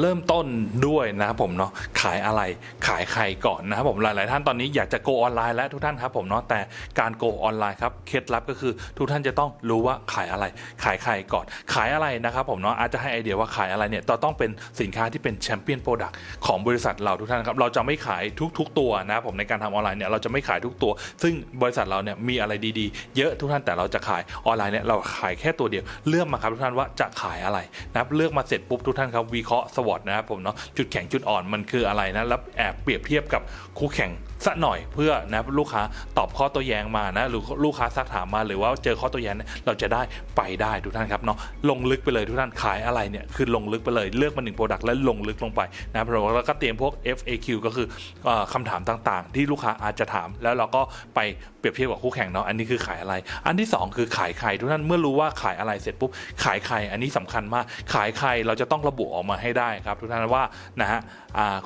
เริ่มต้นด้วยนะครับผมเนาะขายอะไรขายใครก่อนนะครับผมหลาย ๆ ท่านตอนนี้อยากจะโกออนไลน์และทุกท่านครับผมเนาะแต่การโกออนไลน์ครับเคล็ดลับก็คือทุกท่านจะต้องรู้ว่าขายอะไร ขายใครก่อน ขายอะไรนะครับผมเนาะอาจจะให้ไอเดียว่าขายอะไรเนี่ยต้องเป็นสินค้าที่เป็นแชมเปี้ยนโปรดักต์ของบริษัทเราทุกท่านครับเราจะไม่ขายทุก ๆ ตัวนะครับผมในการทำออนไลน์เนี่ยเราจะไม่ขายทุกตัว ซึ่งบริษัทเราเนี่ยมีอะไรดี ๆ เยอะทุกท่านแต่เราจะขายออนไลน์เนี่ยเราขายแค่ตัวเดียวเลือกมาครับทุกท่านว่าจะขายอะไรนะครับเลือกมาเสร็จปุ๊บทุกท่านครับวิเคราะห์วอตนะครับผมเนาะจุดแข็งจุดอ่อนมันคืออะไรนะแล้วแอบเปรียบเทียบกับคู่แข่ง สักหน่อยเพื่อนะลูกค้าตอบข้อตัวแย้งมานะหรือลูกค้าซักถามมาหรือว่าเจอข้อตัวแย้งเราจะได้ไปได้ทุกท่านครับเนาะลงลึกไปเลยทุกท่านขายอะไรเนี่ยคือลงลึกไปเลยเลือกมาหนึ่งโปรดักต์แล้วลงลึกลงไปนะครับแล้วก็เตรียมพวก FAQ ก็คืออ่อคำถามต่างๆ ที่ลูกค้าอาจจะถาม แล้วเราก็ไปเปรียบเทียบกับคู่แข่งเนาะอันนี้คือขายอะไร อันที่สองคือขายใครทุกท่านเมื่อรู้ว่าขายอะไรเสร็จปุ๊บขายใครอันนี้สำคัญมาก ขายใครเราจะต้องระบุออกมาให้ได้ครับ ทุกท่านว่านะฮะ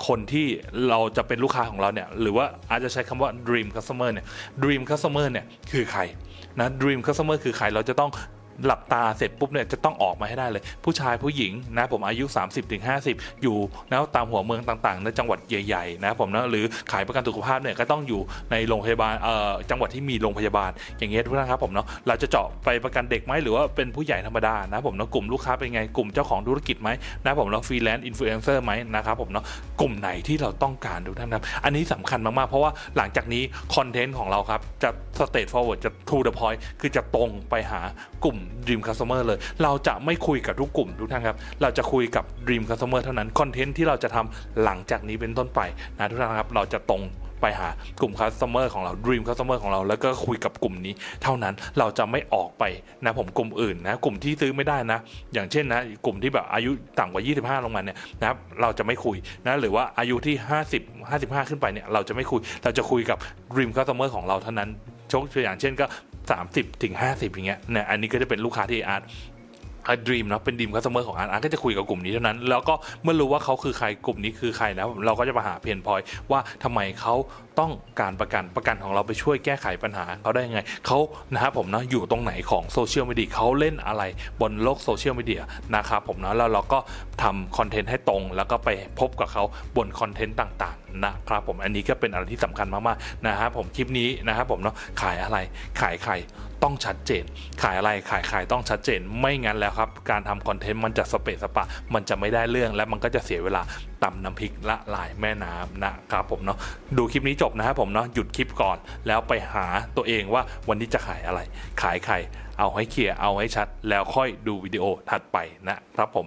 คนที่เราจะเป็นลูกค้าของเราเนี่ยหรือว่าอาจจะใช้คำว่า dream customer เนี่ย dream customer เนี่ยคือใครนะ dream customer คือใครเราจะต้อง หลับตาเสร็จปุ๊บเนี่ยจะต้องออกมาให้ได้เลย ผู้ชายผู้หญิงนะผมอายุ 30-50 อยู่นะตามหัวเมืองต่างๆในจังหวัดใหญ่ๆนะผมนะหรือขายประกันสุขภาพเนี่ยก็ต้องอยู่ในโรงพยาบาลเอ่อจังหวัดที่มีโรงพยาบาลอย่างเงี้ยทุกท่านครับผมเนาะเราจะเจาะไปประกันเด็กไหมหรือว่าเป็นผู้ใหญ่ธรรมดานะผมเนาะกลุ่มลูกค้าเป็นไงกลุ่มเจ้าของธุรกิจไหมนะผมเนาะฟรีแลนซ์อินฟลูเอนเซอร์ไหมนะครับผมเนาะกลุ่มไหนที่เราต้องการทุกท่านครับอันนี้สำคัญมากๆเพราะว่าหลังจากนี้คอนเทนต์ของเราครับจะ สเต t ฟอร์เวิร์ดจะ to the point คือจะตรงไปหากลุ่ม Dream Customer เลย เราจะไม่คุยกับทุกกลุ่มทุกท่านครับ เราจะคุยกับ Dream Customer เท่านั้น คอนเทนต์ที่เราจะทำหลังจากนี้เป็นต้นไปนะทุกท่านครับ เราจะตรงไปหากลุ่ม Customer ของเรา Dream Customer ของเรา แล้วก็คุยกับกลุ่มนี้ เท่านั้นเราจะไม่ออกไปนะผมกลุ่มอื่นนะกลุ่มที่ซื้อไม่ได้นะ อย่างเช่นนะกลุ่มที่แบบอายุต่ำกว่า 25 ลงมาเนี่ยนะครับเราจะไม่คุยนะหรือว่าอายุที่ 50 55 ขึ้นไปเนี่ยเราจะไม่คุย เราจะคุยกับ Dream Customer ของเราเท่านั้น ชกตัวอย่างเช่นก็ 30ถึง50อย่างเงี้ยเนี่ยอันนี้ก็จะเป็นลูกค้าที่อาร์ต ดีมเนาะเป็นดีมคัสเตอร์ของอาร์ตอาร์ตก็จะคุยกับกลุ่มนี้เท่านั้น แล้วก็เมื่อรู้ว่าเขาคือใครกลุ่มนี้คือใครแล้วเราก็จะมาหาเพนพอยว่าทำไมเขาต้องการประกันประกันของเราไปช่วยแก้ไขปัญหาเขาได้ยังไงเขานะครับผมนะอยู่ตรงไหนของโซเชียลมีเดียเขาเล่นอะไรบนโลกโซเชียลมีเดียนะครับผมนะแล้วเราก็ทำคอนเทนต์ให้ตรง แล้วก็ไปพบกับเขาบนคอนเทนต์ต่างๆนะครับผมอันนี้ก็เป็นอะไรที่สำคัญมากๆนะครับผมคลิปนี้นะครับผมเนาะขายอะไรขายใคร ต้องชัดเจน ขายอะไรขายขายต้องชัดเจน ไม่งั้นแล้วครับ การทำคอนเทนต์มันจะสเปซสปะ มันจะไม่ได้เรื่องและมันก็จะเสียเวลาตำน้ำพริกละลายแม่น้ำนะครับผมเนาะดูคลิปนี้จบนะครับผมเนาะหยุดคลิปก่อน แล้วไปหาตัวเองว่าวันนี้จะขายอะไร ขายใครเอาให้เคลียร์เอาให้ชัด แล้วค่อยดูวิดีโอถัดไปนะครับผม